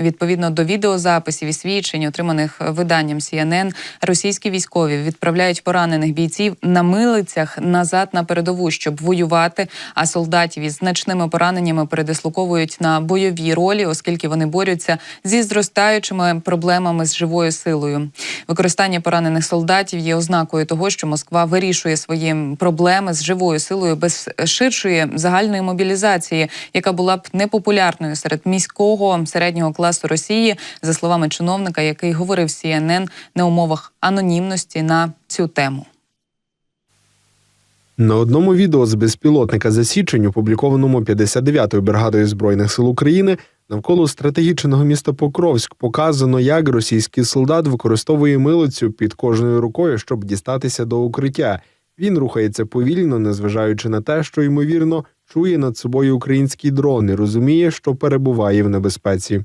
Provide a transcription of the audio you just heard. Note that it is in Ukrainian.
Відповідно до відеозаписів і свідчень, отриманих виданням CNN, російські військові відправляють поранених бійців на милицях назад на передову, щоб воювати. А солдатів із значними пораненнями передислоковують на бойові ролі, оскільки вони борються зі зростаючими проблемами з живою силою. Використання поранених солдатів є ознакою того, що Москва вирішує свої проблеми з живою силою без ширшої загальної мобілізації, яка була б непопулярною серед міського середнього класу Росії, за словами чиновника, який говорив CNN на умовах анонімності на цю тему. На одному відео з безпілотника засічень, опублікованому 59-ю бригадою збройних сил України, навколо стратегічного міста Покровськ показано, як російський солдат використовує милицю під кожною рукою, щоб дістатися до укриття. Він рухається повільно, незважаючи на те, що ймовірно чує над собою український дрон і розуміє, що перебуває в небезпеці.